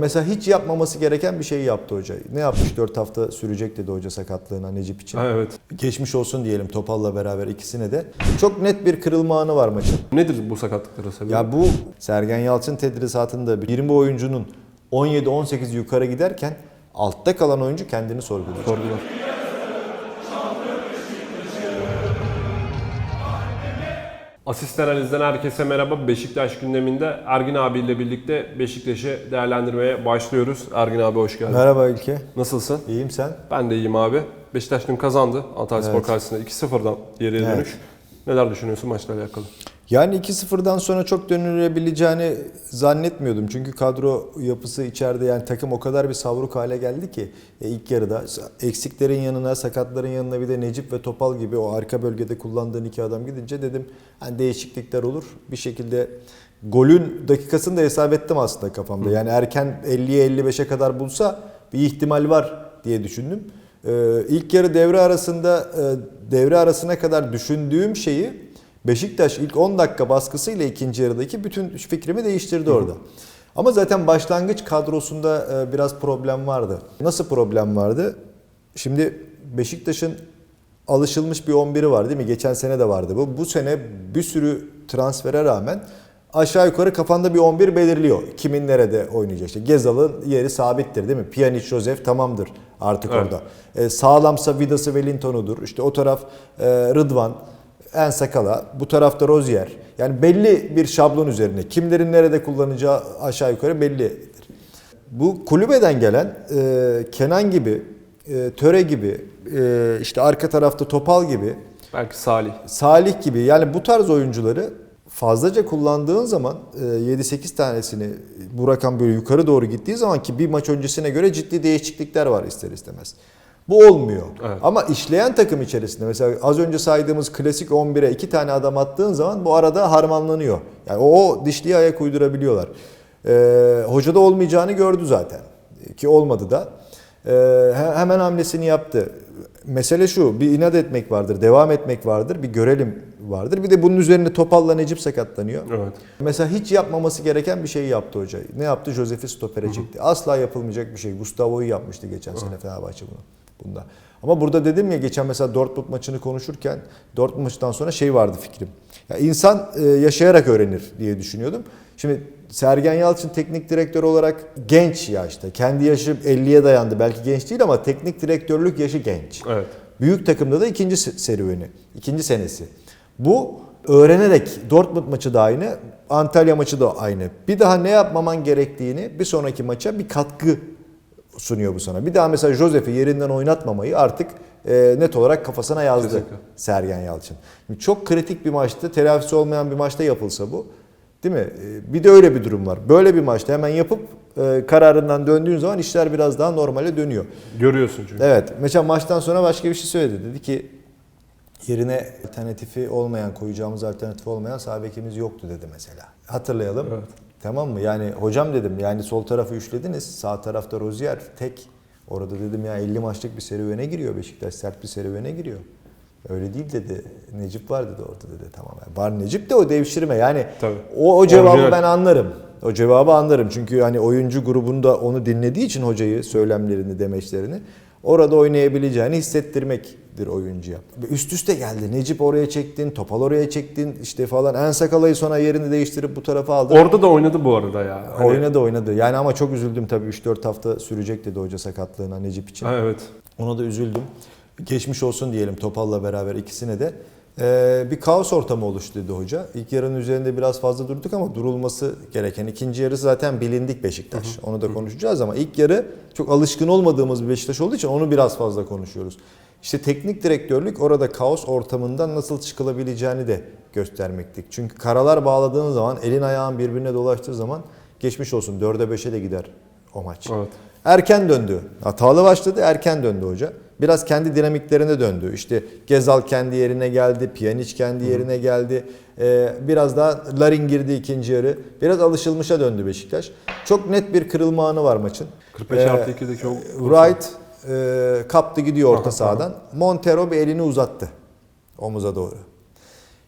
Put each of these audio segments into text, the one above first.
Mesela hiç yapmaması gereken bir şeyi yaptı hoca. Ne yapmış? 4 hafta sürecek dedi hoca sakatlığına Necip için. Ha, evet. Geçmiş olsun diyelim Topal'la beraber ikisine de. Çok net bir kırılma anı var maçın. Nedir bu sakatlıkların sebebi? Ya bu Sergen Yalçın tedrisatında 20 oyuncunun 17-18 yukarı giderken altta kalan oyuncu kendini sorgulayacak. Sordular. Asist analizden herkese merhaba. Beşiktaş gündeminde Ergin abiyle birlikte Beşiktaş'ı değerlendirmeye başlıyoruz. Ergin abi hoş geldin. Merhaba Ülke. Nasılsın? İyiyim sen? Ben de iyiyim abi. Beşiktaş dün kazandı Antalya Spor Evet. karşısında 2-0'dan geriye Evet. dönüş. Neler düşünüyorsun maçla alakalı? Yani 2-0'dan sonra çok dönülebileceğini zannetmiyordum. Çünkü kadro yapısı içeride yani takım o kadar bir savruk hale geldi ki e, ilk yarıda eksiklerin yanına, sakatların yanına bir de Necip ve Topal gibi o arka bölgede kullandığın iki adam gidince dedim hani değişiklikler olur. Bir şekilde golün dakikasını da hesap ettim aslında kafamda. Yani erken 50'ye 55'e kadar bulsa bir ihtimal var diye düşündüm. Ee, ilk yarı devre arasında e, devre arasına kadar düşündüğüm şeyi Beşiktaş ilk 10 dakika baskısıyla ikinci yarıdaki bütün fikrimi değiştirdi orada. Ama zaten başlangıç kadrosunda e, biraz problem vardı. Nasıl problem vardı? Şimdi Beşiktaş'ın alışılmış bir 11'i var değil mi? Geçen sene de vardı bu. Bu sene bir sürü transfere rağmen aşağı yukarı kafanda bir 11 belirliyor. Kimin nerede oynayacak? İşte Gezal'ın yeri sabittir değil mi? Pjanic, Josef tamamdır artık Evet. orada. E, sağlamsa Vidas'ı Wellington'udur. İşte o taraf e, Rıdvan, En Sakala, bu tarafta Rozier. Yani belli bir şablon üzerine kimlerin nerede kullanacağı aşağı yukarı bellidir. Bu kulübeden gelen e, Kenan gibi, e, Töre gibi, e, işte arka tarafta Topal gibi, Belki Salih. Salih gibi yani bu tarz oyuncuları fazlaca kullandığın zaman e, 7-8 tanesini bu rakam böyle yukarı doğru gittiği zaman ki bir maç öncesine göre ciddi değişiklikler var ister istemez. Bu olmuyor. Evet. Ama işleyen takım içerisinde mesela az önce saydığımız klasik 11'e iki tane adam attığın zaman bu arada harmanlanıyor. Yani o, dişliğe ayak uydurabiliyorlar. Ee, hoca da olmayacağını gördü zaten. Ki olmadı da. Ee, he- hemen hamlesini yaptı. Mesele şu, bir inat etmek vardır, devam etmek vardır, bir görelim vardır. Bir de bunun üzerine Topal'la Necip sakatlanıyor. Evet. Mesela hiç yapmaması gereken bir şeyi yaptı hoca. Ne yaptı? Josef'i stopere çekti. Asla yapılmayacak bir şey. Gustavo'yu yapmıştı geçen sene Fenerbahçe bunu. Bunda. Ama burada dedim ya geçen mesela Dortmund maçını konuşurken Dortmund maçından sonra şey vardı fikrim. Ya insan e, yaşayarak öğrenir diye düşünüyordum. Şimdi Sergen Yalçın teknik direktör olarak genç yaşta. Kendi yaşı 50'ye dayandı. Belki genç değil ama teknik direktörlük yaşı genç. Evet. Büyük takımda da ikinci se- serüveni, ikinci senesi. Bu öğrenerek Dortmund maçı da aynı, Antalya maçı da aynı. Bir daha ne yapmaman gerektiğini bir sonraki maça bir katkı sunuyor bu sana. Bir daha mesela Josef'i yerinden oynatmamayı artık e, net olarak kafasına yazdı Kesinlikle. Sergen Yalçın. Şimdi çok kritik bir maçta, telafisi olmayan bir maçta yapılsa bu. Değil mi? E, Bir de öyle bir durum var. Böyle bir maçta hemen yapıp e, kararından döndüğün zaman işler biraz daha normale dönüyor. Görüyorsun çünkü. Evet. Mesela maçtan sonra başka bir şey söyledi. Dedi ki yerine alternatifi olmayan, koyacağımız alternatifi olmayan sağ bekimiz yoktu dedi mesela. Hatırlayalım. Evet. Tamam mı? Yani hocam dedim yani sol tarafı üçlediniz. Sağ tarafta Rozier tek. Orada dedim ya 50 maçlık bir serüvene giriyor Beşiktaş. Sert bir serüvene giriyor. Öyle değil dedi. Necip var dedi orada dedi. Tamam. Yani var Necip de o devşirme. Yani Tabii. o, o cevabı Orijinal. ben anlarım. O cevabı anlarım. Çünkü hani oyuncu grubunda onu dinlediği için hocayı, söylemlerini, demeçlerini orada oynayabileceğini hissettirmektir oyuncuya. Üst üste geldi. Necip oraya çektin, Topal oraya çektin işte falan. En sakalayı sonra yerini değiştirip bu tarafa aldın. Orada da oynadı bu arada ya. Hani- Oynadı oynadı. Yani ama çok üzüldüm tabii 3-4 hafta sürecek dedi hoca sakatlığına Necip için. Ha, evet. Ona da üzüldüm. Geçmiş olsun diyelim Topal'la beraber ikisine de. Ee, bir kaos ortamı oluştu dedi hoca. İlk yarının üzerinde biraz fazla durduk ama durulması gereken. İkinci yarı zaten bilindik Beşiktaş. Onu da konuşacağız ama ilk yarı çok alışkın olmadığımız bir Beşiktaş olduğu için onu biraz fazla konuşuyoruz. İşte teknik direktörlük orada kaos ortamından nasıl çıkılabileceğini de göstermektik. Çünkü karalar bağladığın zaman, elin ayağın birbirine dolaştığı zaman geçmiş olsun 4'e 5'e de gider o maç. Evet. Erken döndü. Hatalı başladı, erken döndü hoca. Biraz kendi dinamiklerine döndü. İşte Gezal kendi yerine geldi, Pjanic kendi yerine geldi. Ee, biraz daha Larin girdi ikinci yarı. Biraz alışılmışa döndü Beşiktaş. Çok net bir kırılma anı var maçın. 45 Ee, artı 2'deki o... Wright e, kaptı gidiyor orta sahadan. Montero bir elini uzattı omuza doğru.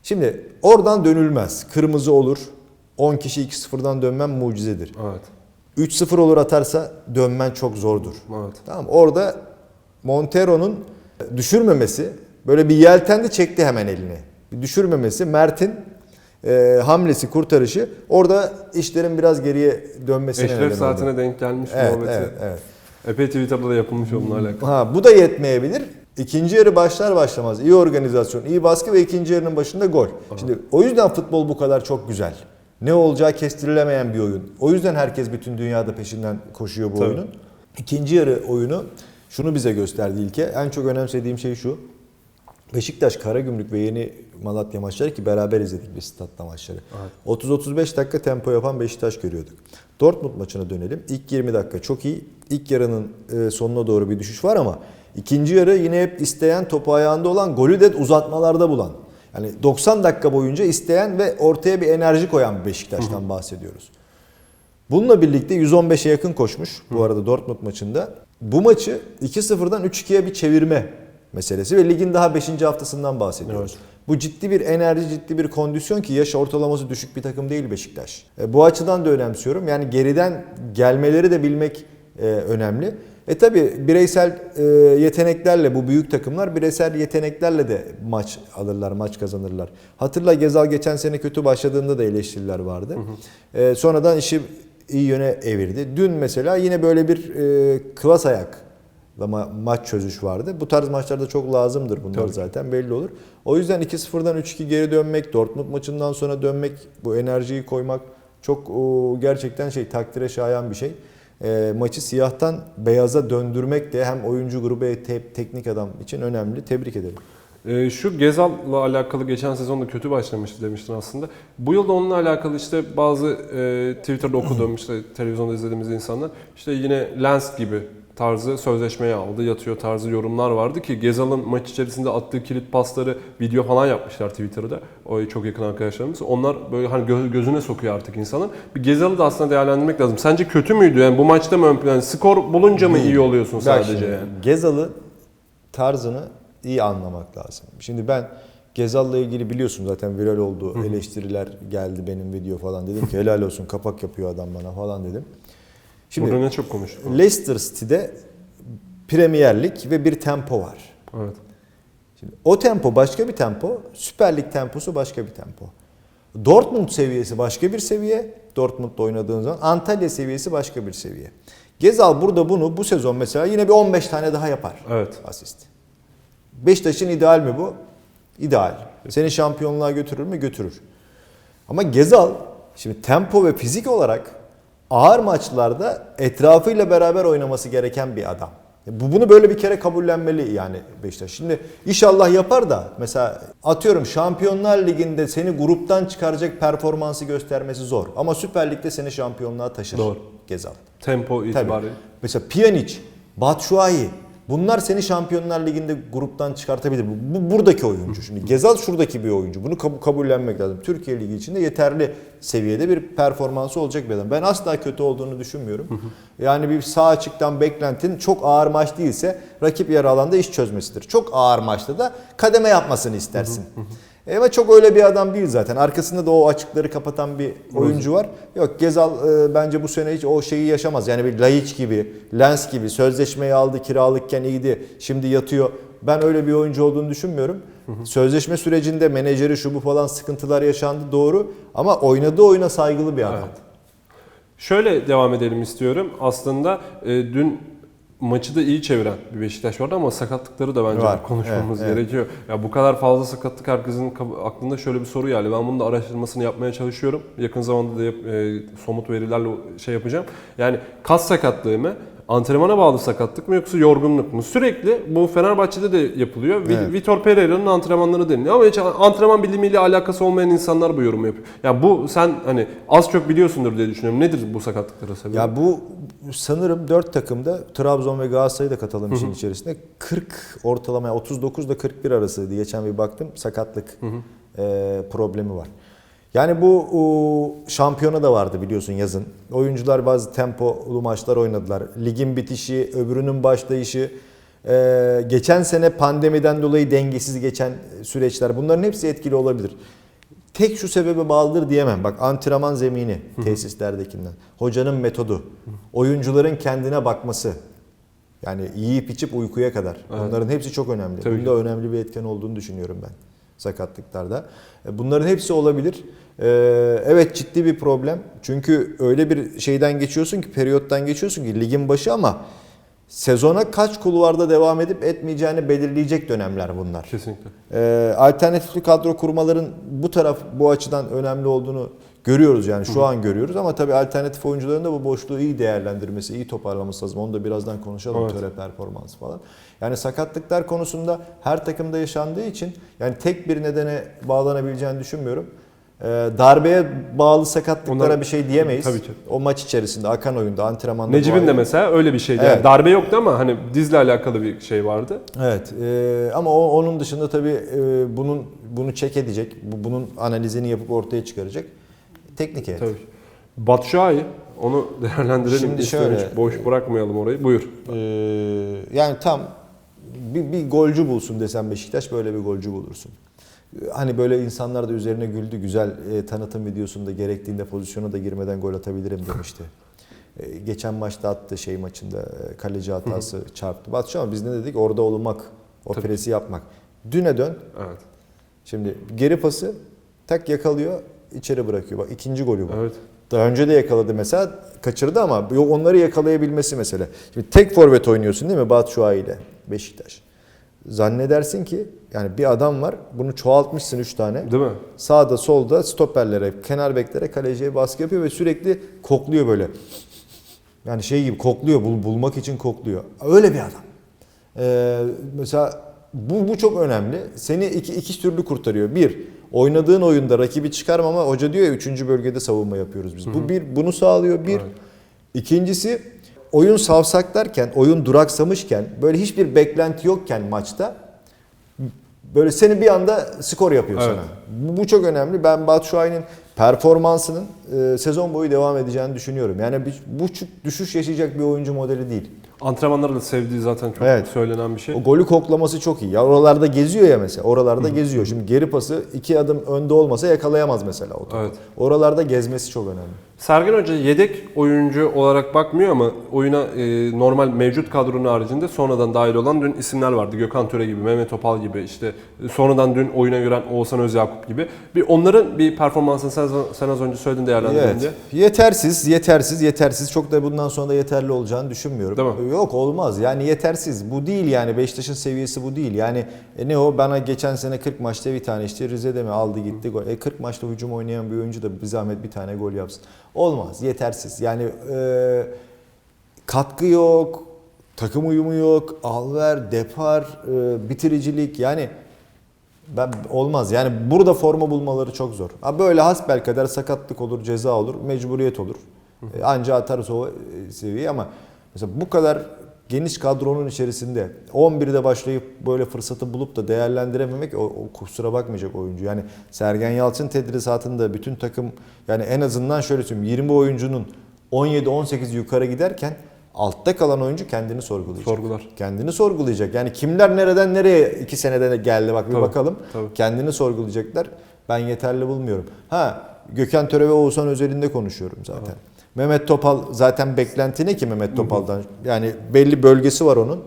Şimdi oradan dönülmez. Kırmızı olur. 10 kişi 2-0'dan dönmem mucizedir. Evet. 3-0 olur atarsa dönmen çok zordur. Evet. Tamam orada Montero'nun düşürmemesi böyle bir yeltendi çekti hemen elini. Bir düşürmemesi Mert'in e, hamlesi kurtarışı orada işlerin biraz geriye dönmesine neden Eşref oldu. saatine denk gelmiş Evet, muhabbeti. evet, evet. Epey Twitter'da da yapılmış onunla alakalı. Ha, bu da yetmeyebilir. İkinci yarı başlar başlamaz iyi organizasyon, iyi baskı ve ikinci yarının başında gol. Şimdi o yüzden futbol bu kadar çok güzel. Ne olacağı kestirilemeyen bir oyun. O yüzden herkes bütün dünyada peşinden koşuyor bu Tabii. oyunun. İkinci yarı oyunu şunu bize gösterdi ilke. En çok önemsediğim şey şu. Beşiktaş, Karagümrük ve Yeni Malatya maçları ki beraber izledik biz statta maçları. 30-35 dakika tempo yapan Beşiktaş görüyorduk. Dortmund maçına dönelim. İlk 20 dakika çok iyi. İlk yarının e, sonuna doğru bir düşüş var ama ikinci yarı yine hep isteyen topu ayağında olan golü de uzatmalarda bulan. Yani 90 dakika boyunca isteyen ve ortaya bir enerji koyan bir Beşiktaş'tan bahsediyoruz. Bununla birlikte 115'e yakın koşmuş bu arada Dortmund maçında. Bu maçı 2-0'dan 3-2'ye bir çevirme meselesi ve ligin daha 5. haftasından bahsediyoruz. Bu ciddi bir enerji, ciddi bir kondisyon ki yaş ortalaması düşük bir takım değil Beşiktaş. E, bu açıdan da önemsiyorum. Yani geriden gelmeleri de bilmek e, önemli. E tabi bireysel e, yeteneklerle bu büyük takımlar bireysel yeteneklerle de maç alırlar, maç kazanırlar. Hatırla Gezal geçen sene kötü başladığında da eleştiriler vardı. E, sonradan işi iyi yöne evirdi. Dün mesela yine böyle bir e, kıvas ayak ma- maç çözüş vardı. Bu tarz maçlarda çok lazımdır bunlar Tabii zaten belli olur. O yüzden 2-0'dan 3-2 geri dönmek, Dortmund maçından sonra dönmek, bu enerjiyi koymak çok o, gerçekten şey takdire şayan bir şey. E, maçı siyahtan beyaza döndürmek de hem oyuncu grubu hem te- teknik adam için önemli. Tebrik ederim. Ee, şu Gezal'la alakalı geçen sezonda kötü başlamıştı demiştin aslında. Bu yılda onunla alakalı işte bazı e, Twitter'da okuduğum işte televizyonda izlediğimiz insanlar işte yine Lens gibi tarzı sözleşmeye aldı, yatıyor tarzı yorumlar vardı ki Gezal'ın maç içerisinde attığı kilit pasları video falan yapmışlar Twitter'da. O çok yakın arkadaşlarımız. Onlar böyle hani gö- gözüne sokuyor artık insanın. Bir Gezal'ı da aslında değerlendirmek lazım. Sence kötü müydü? Yani bu maçta mı ön plan? Skor bulunca mı iyi oluyorsun sadece yani? Gezal'ı tarzını iyi anlamak lazım. Şimdi ben Gezal'la ilgili biliyorsun zaten viral oldu. Eleştiriler geldi benim video falan. Dedim ki helal olsun kapak yapıyor adam bana falan dedim. Şimdi Burada ne çok konuştuk. Leicester City'de Premier Lig ve bir tempo var. Evet. Şimdi o tempo başka bir tempo, Süper Lig temposu başka bir tempo. Dortmund seviyesi başka bir seviye. Dortmund'da oynadığın zaman Antalya seviyesi başka bir seviye. Gezal burada bunu bu sezon mesela yine bir 15 tane daha yapar. Evet. Asist. Beşiktaş'ın ideal mi bu? İdeal. Seni şampiyonluğa götürür mü? Götürür. Ama Gezal şimdi tempo ve fizik olarak ağır maçlarda etrafıyla beraber oynaması gereken bir adam. Bu bunu böyle bir kere kabullenmeli yani Beşiktaş. Şimdi inşallah yapar da mesela atıyorum Şampiyonlar Ligi'nde seni gruptan çıkaracak performansı göstermesi zor. Ama Süper Lig'de seni şampiyonluğa taşır Doğru. Gezal. Tempo itibariyle. Mesela Pjanic, Batshuayi bunlar seni Şampiyonlar Ligi'nde gruptan çıkartabilir. Bu, bu buradaki oyuncu. Şimdi Gezal şuradaki bir oyuncu. Bunu kab- kabullenmek lazım. Türkiye Ligi içinde yeterli seviyede bir performansı olacak bir adam. Ben asla kötü olduğunu düşünmüyorum. Yani bir sağ açıktan beklentin çok ağır maç değilse rakip yarı alanda iş çözmesidir. Çok ağır maçta da kademe yapmasını istersin. E Ama çok öyle bir adam değil zaten. Arkasında da o açıkları kapatan bir oyuncu var. Yok Gezal e, bence bu sene hiç o şeyi yaşamaz. Yani bir Laiç gibi, Lens gibi sözleşmeyi aldı kiralıkken iyiydi. Şimdi yatıyor. Ben öyle bir oyuncu olduğunu düşünmüyorum. Sözleşme sürecinde menajeri şu bu falan sıkıntılar yaşandı doğru. Ama oynadığı oyuna saygılı bir adam. Evet. Şöyle devam edelim istiyorum. Aslında e, dün maçı da iyi çeviren bir Beşiktaş vardı ama sakatlıkları da bence Var. konuşmamız Evet, evet. gerekiyor. Ya bu kadar fazla sakatlık herkesin aklında şöyle bir soru geldi. Ben bunun da araştırmasını yapmaya çalışıyorum. Yakın zamanda da yap- e, somut verilerle şey yapacağım. Yani kas sakatlığı mı? Antrenmana bağlı sakatlık mı yoksa yorgunluk mu? Sürekli bu Fenerbahçe'de de yapılıyor. Evet. Vitor Pereira'nın antrenmanları deniliyor ama hiç antrenman bilimiyle alakası olmayan insanlar bu yorumu yapıyor. Ya bu sen hani az çok biliyorsundur diye düşünüyorum. Nedir bu sakatlıklara sebep? Ya bu sanırım 4 takımda Trabzon ve Galatasaray'ı da katalım işin içerisinde. 40 ortalama yani 39 ile 41 arasıydı. Geçen bir baktım sakatlık e, problemi var. Yani bu şampiyona da vardı biliyorsun yazın. Oyuncular bazı tempolu maçlar oynadılar. Ligin bitişi, öbürünün başlayışı, e, geçen sene pandemiden dolayı dengesiz geçen süreçler bunların hepsi etkili olabilir. tek şu sebebe bağlıdır diyemem. Bak antrenman zemini tesislerdekinden. Hocanın metodu. Oyuncuların kendine bakması. Yani yiyip içip uykuya kadar. Evet. Bunların hepsi çok önemli. Tabii Bunda önemli bir etken olduğunu düşünüyorum ben sakatlıklarda. E, Bunların hepsi olabilir. Ee, Evet ciddi bir problem. Çünkü öyle bir şeyden geçiyorsun ki, periyottan geçiyorsun ki ligin başı ama sezona kaç kulvarda devam edip etmeyeceğini belirleyecek dönemler bunlar. Kesinlikle. Ee, alternatifli kadro kurmaların bu taraf bu açıdan önemli olduğunu görüyoruz yani şu an görüyoruz ama tabii alternatif oyuncuların da bu boşluğu iyi değerlendirmesi, iyi toparlaması lazım. Onu da birazdan konuşalım Evet. töre performansı falan. Yani sakatlıklar konusunda her takımda yaşandığı için yani tek bir nedene bağlanabileceğini düşünmüyorum. Ee, darbeye bağlı sakatlıklara Onlar- bir şey diyemeyiz. Tabii ki. O maç içerisinde akan oyunda antrenmanda Necip'in de mesela öyle bir şeydi. Evet. Yani darbe yoktu ama hani dizle alakalı bir şey vardı. Evet e, ama o, onun dışında tabii e, bunun bunu çek edecek, bu- bunun analizini yapıp ortaya çıkaracak teknik heyet. Tabii. Batshuayi onu değerlendirelim Şimdi istiyorum. şöyle- boş bırakmayalım orayı. Buyur. E, yani tam bir, bir golcü bulsun desem Beşiktaş böyle bir golcü bulursun. E, Hani böyle insanlar da üzerine güldü. Güzel e, tanıtım videosunda gerektiğinde pozisyona da girmeden gol atabilirim demişti. E, geçen maçta attı şey maçında e, kaleci hatası çarptı. Batu ama biz ne dedik? Orada olmak, o Tabii. presi yapmak. Düne dön. Evet. Şimdi geri pası tak yakalıyor, içeri bırakıyor. Bak ikinci golü bu. Evet. Daha önce de yakaladı mesela, kaçırdı ama yok onları yakalayabilmesi mesele. Şimdi tek forvet oynuyorsun değil mi Batshuayi ile Beşiktaş. Zannedersin ki yani bir adam var, bunu çoğaltmışsın 3 tane. Değil mi? Sağda solda stoperlere, kenar beklere, kaleciye baskı yapıyor ve sürekli kokluyor böyle. Yani şey gibi kokluyor, bul, bulmak için kokluyor. Öyle bir adam. Ee, mesela bu, bu çok önemli. Seni iki, iki türlü kurtarıyor. Bir, oynadığın oyunda rakibi çıkarmama hoca diyor ya üçüncü bölgede savunma yapıyoruz biz. Bu bir, bunu sağlıyor bir. Evet. İkincisi oyun savsaklarken, oyun duraksamışken, böyle hiçbir beklenti yokken maçta böyle seni bir anda skor yapıyor Evet. sana. Bu, bu çok önemli. Ben Batshuayi'nin performansının e, sezon boyu devam edeceğini düşünüyorum. Yani bir, bu düşüş yaşayacak bir oyuncu modeli değil. Antrenmanları da sevdiği zaten çok Evet. söylenen bir şey. O golü koklaması çok iyi. Ya oralarda geziyor ya mesela. Oralarda geziyor. Şimdi geri pası iki adım önde olmasa yakalayamaz mesela o topu. Evet. Oralarda gezmesi çok önemli. Sergen Hoca yedek oyuncu olarak bakmıyor ama oyuna e, normal mevcut kadronun haricinde sonradan dahil olan dün isimler vardı. Gökhan Töre gibi, Mehmet Topal gibi, işte e, sonradan dün oyuna giren Oğuzhan Özyakup gibi. Bir onların bir performansını sen, sen az önce söyledin değerlendirdiğinde. Evet. Yetersiz, yetersiz, yetersiz. Çok da bundan sonra da yeterli olacağını düşünmüyorum. Değil mi? Yok olmaz. Yani yetersiz. Bu değil yani. Beşiktaş'ın seviyesi bu değil. Yani e, ne o? Bana geçen sene 40 maçta bir tane işte Rize'de mi aldı gitti gol. E 40 maçta hücum oynayan bir oyuncu da bir zahmet bir tane gol yapsın. Olmaz. Yetersiz. Yani e, katkı yok. Takım uyumu yok. Alver, depar, e, bitiricilik yani ben olmaz. Yani burada forma bulmaları çok zor. Ha böyle hasbelkader sakatlık olur, ceza olur, mecburiyet olur. E, Anca atarız o e, seviyeyi ama mesela bu kadar geniş kadronun içerisinde 11'de başlayıp böyle fırsatı bulup da değerlendirememek o, o kusura bakmayacak oyuncu. Yani Sergen Yalçın tedrisatında bütün takım yani en azından şöyle söyleyeyim 20 oyuncunun 17-18 yukarı giderken altta kalan oyuncu kendini sorgulayacak. Sorgular. Kendini sorgulayacak. Yani kimler nereden nereye iki senede geldi bak bir Tabii, bakalım. tabii. Kendini sorgulayacaklar. Ben yeterli bulmuyorum. Ha Gökhan Töre ve Oğuzhan özelinde konuşuyorum zaten. Mehmet Topal zaten beklenti ne ki Mehmet Topal'dan? Yani belli bölgesi var onun.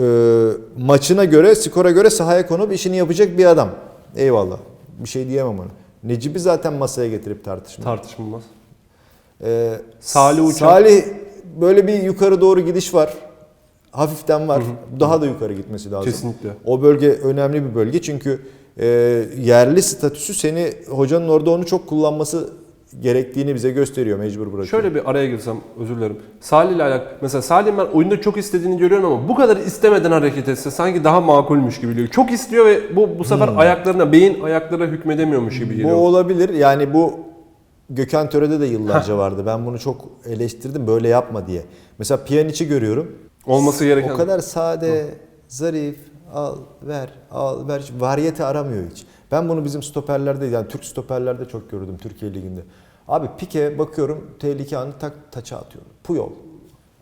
Ee, maçına göre, skora göre sahaya konup işini yapacak bir adam. Eyvallah. Bir şey diyemem ona. Necip'i zaten masaya getirip tartışma. Tartışılmaz. Ee, Salih Uçan. Salih böyle bir yukarı doğru gidiş var. Hafiften var. Daha da yukarı gitmesi lazım. Kesinlikle. O bölge önemli bir bölge çünkü e, yerli statüsü seni hocanın orada onu çok kullanması gerektiğini bize gösteriyor, mecbur bırakıyor. Şöyle bir araya girsem özür dilerim. Salih ile alakalı. Mesela Salih'in ben oyunda çok istediğini görüyorum ama bu kadar istemeden hareket etse sanki daha makulmüş gibi geliyor. Çok istiyor ve bu bu sefer ayaklarına, beyin ayaklara hükmedemiyormuş gibi Hmm. bu geliyor. olabilir. Yani bu Gökhan Töre'de de yıllarca vardı. Ben bunu çok eleştirdim böyle yapma diye. Mesela Pjanic'i görüyorum. Olması gereken. O kadar sade, zarif, al, ver, al, ver. Hiç Varyete aramıyor hiç. Ben bunu bizim stoperlerde yani Türk stoperlerde çok gördüm Türkiye Ligi'nde. Abi Pike bakıyorum tehlike anı tak taça atıyor. Puyol.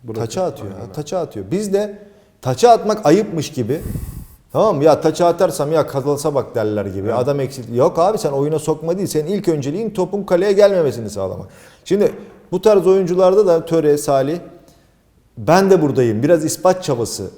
Bırakıyor. Taça atıyor. Ya, Taça atıyor. Biz de taça atmak ayıpmış gibi Tamam mı? Ya taça atarsam ya kazılsa bak derler gibi. Adam eksik. Yok abi sen oyuna sokma değil. Senin ilk önceliğin topun kaleye gelmemesini sağlamak. Şimdi bu tarz oyuncularda da Töre, Salih ben de buradayım. Biraz ispat çabası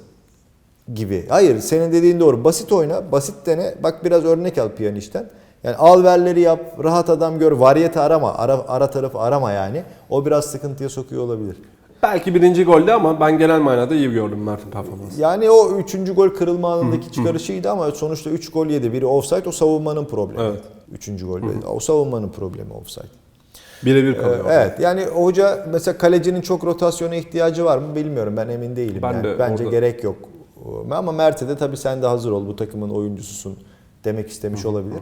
gibi. Hayır senin dediğin doğru. Basit oyna, basit dene. Bak biraz örnek al piyanişten. Yani al verleri yap, rahat adam gör, variyete arama, ara, ara tarafı arama yani. O biraz sıkıntıya sokuyor olabilir. Belki birinci golde ama ben genel manada iyi gördüm Mert'in performansı. Yani o üçüncü gol kırılma anındaki çıkarışıydı ama sonuçta 3 gol yedi. Biri offside o savunmanın problemi. Evet. Üçüncü gol. O savunmanın problemi offside. Birebir Ee, kalıyor. evet yani hoca mesela kalecinin çok rotasyona ihtiyacı var mı bilmiyorum ben emin değilim. Ben yani. de Bence orada- gerek yok. Ama Mert'e de tabii sen de hazır ol bu takımın oyuncususun demek istemiş olabilir.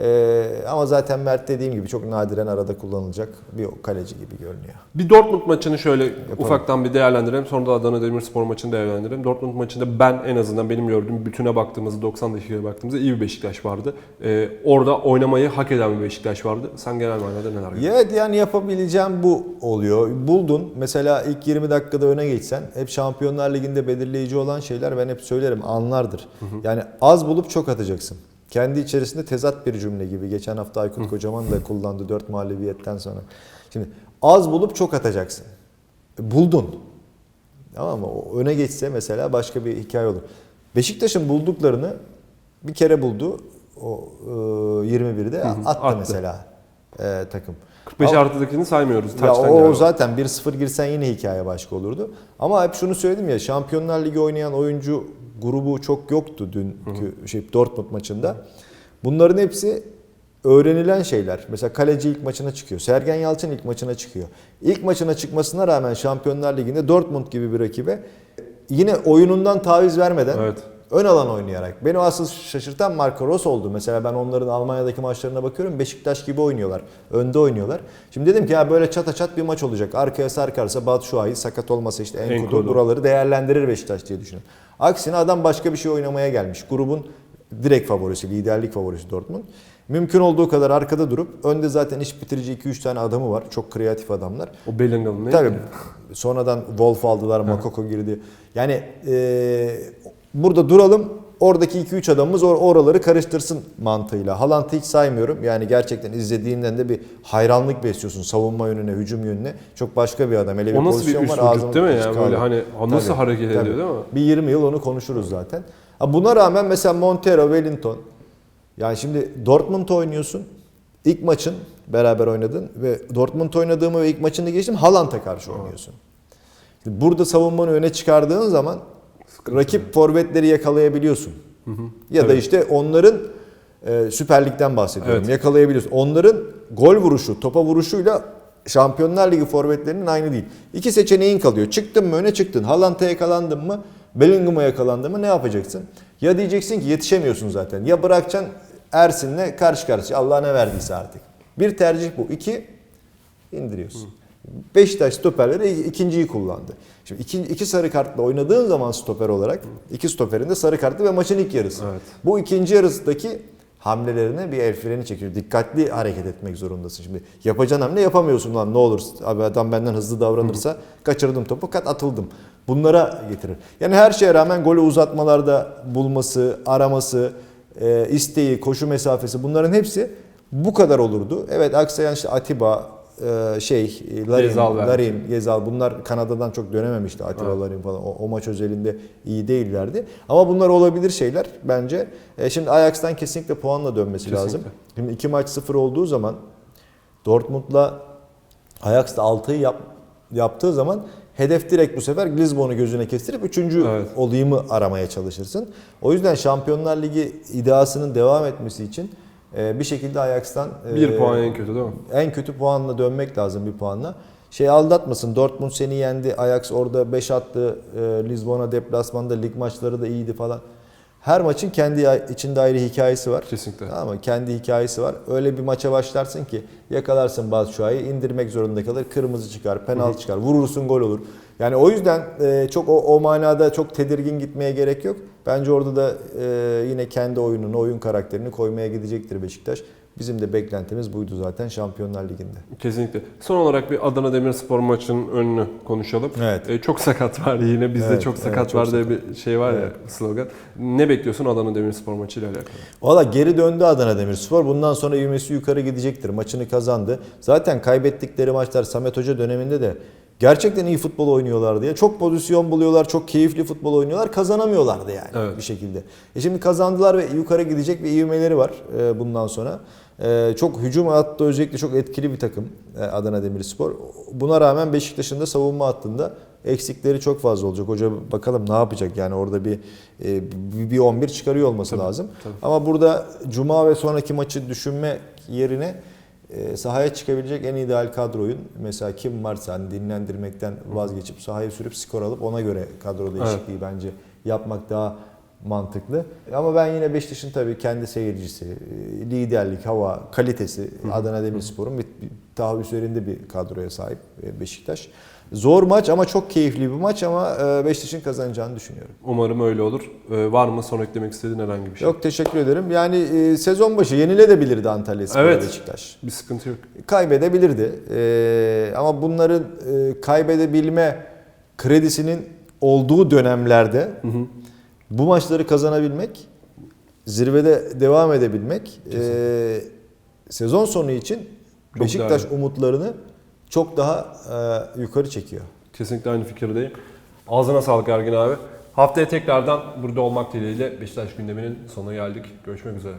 Ee, ama zaten Mert dediğim gibi çok nadiren arada kullanılacak bir kaleci gibi görünüyor. Bir Dortmund maçını şöyle ufaktan bir değerlendirelim. Sonra da Adana Demirspor maçını değerlendirelim. Dortmund maçında ben en azından benim gördüğüm bütüne baktığımızda 90 dakikaya baktığımızda iyi bir Beşiktaş vardı. Ee, orada oynamayı hak eden bir Beşiktaş vardı. Sen genel manada neler gördün? Evet yani yapabileceğim bu oluyor. Buldun mesela ilk 20 dakikada öne geçsen hep Şampiyonlar Ligi'nde belirleyici olan şeyler ben hep söylerim anlardır. Yani az bulup çok atacaksın. Kendi içerisinde tezat bir cümle gibi. Geçen hafta Aykut Kocaman da kullandı 4 mağlubiyetten sonra. Şimdi az bulup çok atacaksın. E, Buldun. Tamam mı? O öne geçse mesela başka bir hikaye olur. Beşiktaş'ın bulduklarını bir kere buldu. O e, 21'de attı, attı. mesela e, takım. 45 Ama- artıdakini saymıyoruz. ya o galiba. zaten 1-0 girsen yine hikaye başka olurdu. Ama hep şunu söyledim ya Şampiyonlar Ligi oynayan oyuncu grubu çok yoktu dünkü şey Dortmund maçında. Bunların hepsi öğrenilen şeyler. Mesela kaleci ilk maçına çıkıyor. Sergen Yalçın ilk maçına çıkıyor. İlk maçına çıkmasına rağmen Şampiyonlar Ligi'nde Dortmund gibi bir rakibe yine oyunundan taviz vermeden Evet. Ön alan oynayarak. Beni asıl şaşırtan Marco Rose oldu. Mesela ben onların Almanya'daki maçlarına bakıyorum. Beşiktaş gibi oynuyorlar. Önde oynuyorlar. Şimdi dedim ki ya böyle çata çat bir maç olacak. Arkaya sarkarsa Batshuayi sakat olmasa işte Enkudu Enkudu. buraları değerlendirir Beşiktaş diye düşünüyorum. Aksine adam başka bir şey oynamaya gelmiş. Grubun direkt favorisi, liderlik favorisi Dortmund. Mümkün olduğu kadar arkada durup önde zaten iş bitirici 2-3 tane adamı var. Çok kreatif adamlar. O Bellingham'ın ne? Tabii. Sonradan Wolf aldılar, Makoko girdi. Yani e, burada duralım. Oradaki 2-3 adamımız or- oraları karıştırsın mantığıyla. Haaland'ı hiç saymıyorum. Yani gerçekten izlediğinden de bir hayranlık besliyorsun. Savunma yönüne, hücum yönüne. Çok başka bir adam. Hele bir O nasıl bir üst var. vücut değil mi ya? kaldı. Böyle hani nasıl Tabii, hareket tabii. ediyor değil mi? Bir 20 yıl onu konuşuruz zaten. Buna rağmen mesela Montero, Wellington. Yani şimdi Dortmund oynuyorsun. İlk maçın beraber oynadın ve Dortmund oynadığımı ve ilk maçını geçtim Haaland'a karşı oynuyorsun. Burada savunmanı öne çıkardığın zaman rakip forvetleri yakalayabiliyorsun. Ya da Evet. işte onların e, Süper Lig'den bahsediyorum. Evet. Yakalayabiliyorsun. Onların gol vuruşu, topa vuruşuyla Şampiyonlar Ligi forvetlerinin aynı değil. İki seçeneğin kalıyor. Çıktın mı öne çıktın. Haaland'a yakalandın mı? Bellingham'a yakalandın mı ne yapacaksın? Ya diyeceksin ki yetişemiyorsun zaten. Ya bırakacaksın Ersin'le karşı karşıya. Allah ne verdiyse artık. Bir tercih bu. İki indiriyorsun. Beşiktaş stoperleri ikinciyi kullandı. Şimdi iki, iki sarı kartla oynadığın zaman stoper olarak iki stoperin de sarı kartlı ve maçın ilk yarısı. Evet. Bu ikinci yarısındaki hamlelerine bir el freni çekiyor. Dikkatli hareket etmek zorundasın. Şimdi yapacağın hamle yapamıyorsun lan ne olur. Abi adam benden hızlı davranırsa kaçırdım topu kat atıldım. Bunlara getirir. Yani her şeye rağmen golü uzatmalarda bulması, araması, e, isteği, koşu mesafesi bunların hepsi bu kadar olurdu. Evet aksayan işte Atiba, şey, Larin, Gezal. Larin, Gezal bunlar Kanada'dan çok dönememişti Atiba Larin falan. O, o maç özelinde iyi değillerdi. Ama bunlar olabilir şeyler bence. E, şimdi Ajax'tan kesinlikle puanla dönmesi Kesinlikle. lazım. Şimdi iki maç sıfır olduğu zaman Dortmund'la Ajax'ta 6'yı yap, yaptığı zaman hedef direkt bu sefer Lisbon'u gözüne kestirip 3. Evet. olayımı aramaya çalışırsın. O yüzden Şampiyonlar Ligi iddiasının devam etmesi için e, bir şekilde Ajax'tan Bir e, puan en kötü değil mi? en kötü puanla dönmek lazım bir puanla. Şey aldatmasın. Dortmund seni yendi. Ajax orada 5 attı. E, Lisbona deplasmanda lig maçları da iyiydi falan. Her maçın kendi içinde ayrı hikayesi var. Kesinlikle. Tamam mı? Kendi hikayesi var. Öyle bir maça başlarsın ki yakalarsın Batshuayi, indirmek zorunda kalır. Kırmızı çıkar, penaltı çıkar, vurursun gol olur. Yani o yüzden e, çok o, o manada çok tedirgin gitmeye gerek yok. Bence orada da e, yine kendi oyununu, oyun karakterini koymaya gidecektir Beşiktaş. Bizim de beklentimiz buydu zaten Şampiyonlar Ligi'nde. Kesinlikle. Son olarak bir Adana Demirspor maçının önünü konuşalım. Evet. E, çok sakat var yine. Bizde Evet, çok evet, sakat çok var diye bir şey var ya slogan. Ne bekliyorsun Adana Demirspor maçıyla alakalı? Valla geri döndü Adana Demirspor. Bundan sonra ivmesi yukarı gidecektir. Maçını kazandı. Zaten kaybettikleri maçlar Samet Hoca döneminde de gerçekten iyi futbol oynuyorlardı ya. Çok pozisyon buluyorlar, çok keyifli futbol oynuyorlar. Kazanamıyorlardı yani Evet. bir şekilde. E şimdi kazandılar ve yukarı gidecek bir ivmeleri var e, bundan sonra. E, çok hücum hattı özellikle çok etkili bir takım e, Adana Demirspor. Buna rağmen Beşiktaş'ın da savunma hattında eksikleri çok fazla olacak. Hoca bakalım ne yapacak yani orada bir e, bir- bir 11 çıkarıyor olması Tabii, lazım. tabii. Ama burada Cuma ve sonraki maçı düşünme yerine sahaya çıkabilecek en ideal kadroyun mesela kim varsa hani dinlendirmekten vazgeçip sahaya sürüp skor alıp ona göre kadro değişikliği bence yapmak daha mantıklı. Ama ben yine Beşiktaş'ın tabii kendi seyircisi, e, liderlik, hava, kalitesi Adana Demirspor'un bir, bir daha üzerinde bir kadroya sahip e, Beşiktaş. Zor maç ama çok keyifli bir maç ama e, Beşiktaş'ın kazanacağını düşünüyorum. Umarım öyle olur. E, var mı son eklemek istediğin herhangi bir şey? Yok teşekkür ederim. Yani e, sezon başı yenilebilirdi Antalya Spor Evet. Beşiktaş. Bir sıkıntı yok. Kaybedebilirdi. Ama bunların kaybedebilme kredisinin olduğu dönemlerde Hı hı. bu maçları kazanabilmek, zirvede devam edebilmek e, sezon sonu için Çok Beşiktaş değerli. umutlarını çok daha e, yukarı çekiyor. Kesinlikle aynı fikirdeyim. Ağzına sağlık Ergin abi. Haftaya tekrardan burada olmak dileğiyle Beşiktaş gündeminin sonuna geldik. Görüşmek üzere.